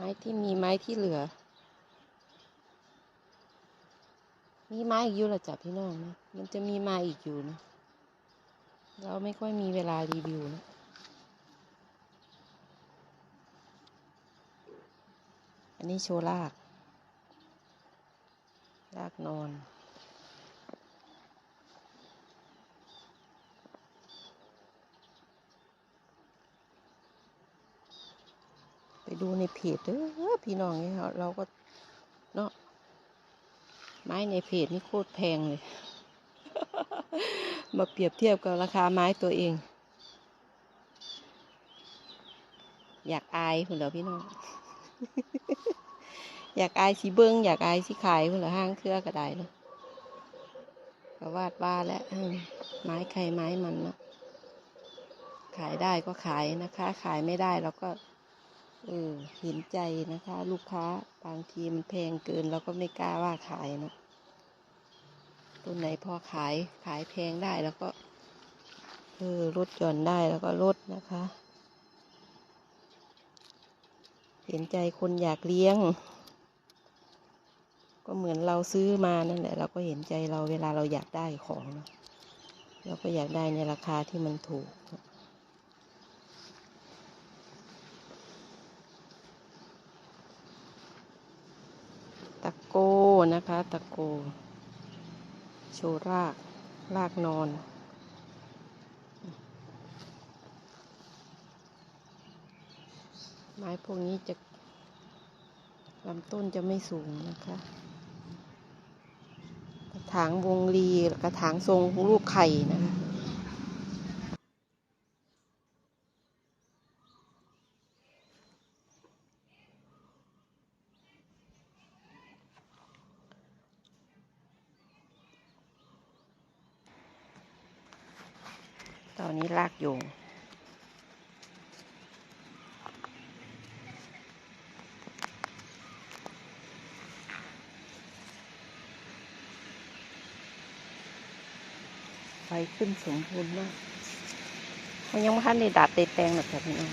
ไม้ที่มีไม้ที่เหลือ มีไม้อีกอยู่ละจ้ะพี่น้องนะมันจะมีไม้อีกอยู่นะ เราไม่ค่อยมีเวลารีวิวนะอันนี้โชว์ลาก ลากนอน ไปดูในเพจเด้อพี่น้องเนี่ยเราก็เนาะไม้ในเพจนี่โคตรแพงเลย มาเปรียบเทียบกับราคาไม้ตัวเอง อยากอายคุณเหรอพี่น้อง อยากอายสีเบิงอยากอายสีขายคุณเหรอห้างเครือก็ได้เนาะก็วาดบ้านแล้วไม้ใครไม้มันเนาะขายได้ก็ขายนะคะ ขายไม่ได้เราก็ เออเห็นใจนะคะ ลูกค้าบางทีมันแพงเกินเราก็ไม่กล้าว่าขายเนาะตัวไหนพอขายขายแพงได้แล้วก็เออลดหย่อนได้แล้วก็ลดนะคะ เห็นใจคนอยากเลี้ยง ก็เหมือนเราซื้อมานั่นแหละ เราก็เห็นใจเราเวลาเราอยากได้ของเราก็อยากได้ในราคาที่มันถูกตะโก นะคะ ตะโก โชราก รากนอนไม้พวกนี้จะลำต้นจะไม่สูงนะคะ กระถางวงรีกระถางทรงลูกไข่นะคะ นนี้รากโยง ไฟขึ้นสมบูรณ์มากเขายังไม่ทันได้ดัดได้แต่งหรอกค่ะพี่น้อง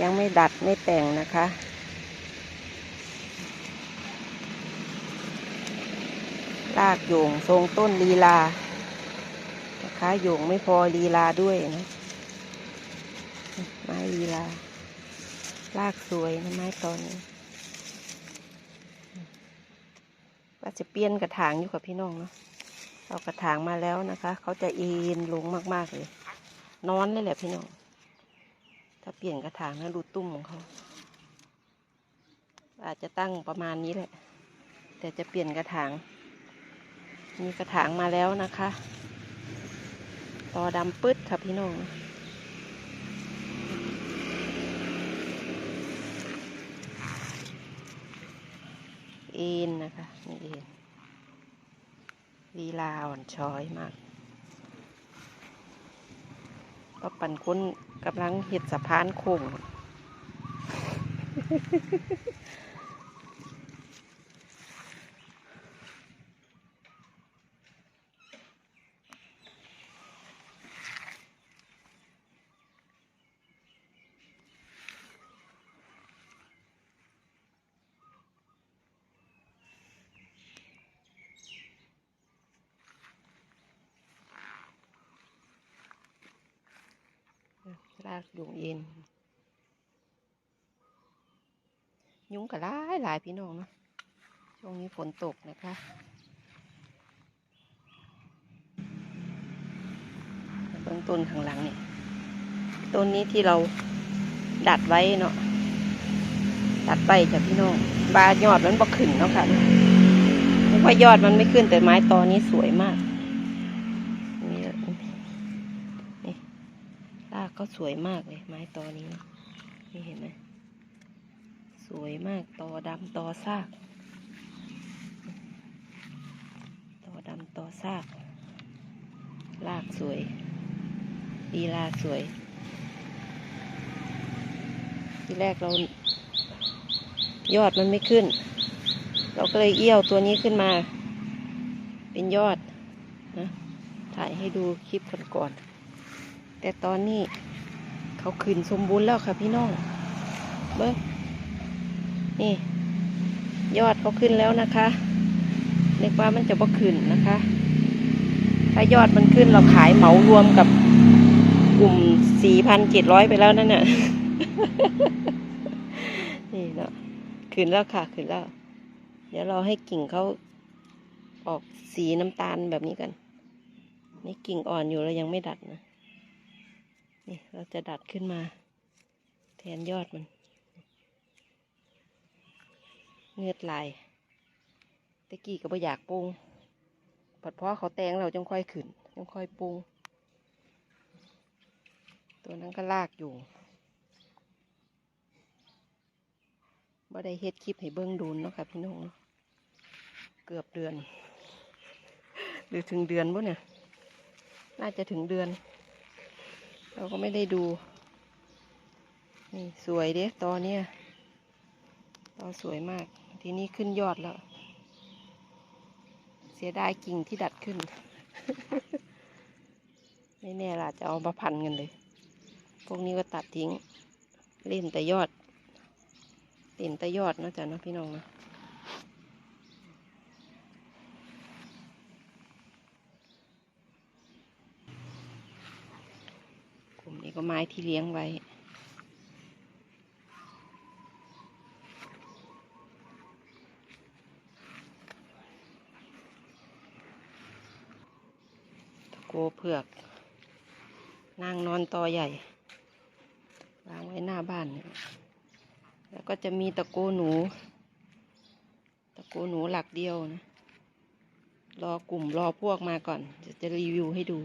ยังไม่ดัดไม่แต่งนะคะรากโยงทรงต้นลีลา นะคะโยงไม่พอลีลาด้วยนะ ไม้ลีลารากสวยนะไม้ตอนนี้ว่าจะเปลี่ยนกระถางอยู่กับพี่น้องเนาะเอากระถางมาแล้วนะคะ เขาจะเอ็นลงมากๆเลย นอนเลยแหละพี่น้อง ถ้าเปลี่ยนกระถางนะดูตุ้มของเขา อาจจะตั้งประมาณนี้แหละ แต่จะเปลี่ยนกระถาง มีกระถางมาแล้วนะคะ อดำปึ๊ดค่ะพี่น้องเอ็นนะคะนี่เอ็นลีลาอ่อนช้อยมากก็ปั่นค้นกำลังเห็ดสะพานโค้ง ลากยุงเอ็น ยุงก็หลายหลายพี่น้องเนาะช่วงนี้ฝนตกนะคะเบื้องต้นข้างหลังเนี่ยต้นนี้ที่เราดัดไว้เนาะดัดไปจากพี่น้องบายอดมันบ่ขึ้นเนาะค่ะนึกว่ายอดมันไม่ขึ้นแต่ไม้ตอนี้สวยมากนี่นี่ รา ก็สวยมากเลย ไม้ตอนี้ นี่เห็นไหมสวยมากตอดำตอซากตอดำตอซากรากสวยดีลาสวย ทีแรกเรา ยอดมันไม่ขึ้น เราก็เลยเอี้ยวตัวนี้ขึ้นมา เป็นยอดนะถ่ายให้ดูคลิปก่อนๆแต่ตอนนี้ เขาขึ้นสมบูรณ์แล้วค่ะพี่น้องเบิ้งนี่ ยอดเขาขึ้นแล้วนะคะเรียกว่ามันจะบ่ขึ้นนะคะ ถ้ายอดมันขึ้นเราขายเหมารวมกับกลุ่มสี่พันเจ็ดร้อยไปแล้วนั่นน่ะนี่เนาะขึ้นแล้วค่ะขึ้นแล้ว เดี๋ยวเราให้กิ่งเขาออกสีน้ำตาลแบบนี้กัน นี่กิ่งอ่อนอยู่เรายังไม่ดัดนะ นี่เราจะดัดขึ้นมา แทนยอดมัน เงือดลายตะกี้ก็บ่อยากปรุงปัดเพราะเขาแตงเราจังค่อยขึ้นจังค่อยปรุง ตัวนั้นก็ลากอยู่บ่ได้เฮ็ดคลิปให้เบิ้งดูนเนาะค่ะพี่น้องเนาะเกือบเดือน หรือถึงเดือนบ่เนี่ย น่าจะถึงเดือน เราก็ไม่ได้ดู นี่สวยเด้ตอนเนี้ยตอสวยมาก ทีนี้ขึ้นยอดแล้ว เสียดายกิ่งที่ดัดขึ้น ไม่แน่ล่ะจะเอามาพันกันเลย พวกนี้ก็ตัดทิ้ง เล่นแต่ยอด เล่นแต่ยอดนะจ๊ะนะพี่น้องนะ กลุ่มนี้ก็ไม้ที่เลี้ยงไว้ ตะโกเผือก นางนอนตอใหญ่ วางไว้หน้าบ้าน แล้วก็จะมีตะโกหนู ตะโกหนูหลักเดียวนะ รอกลุ่มรอพวกมาก่อน จะจะรีวิวให้ดู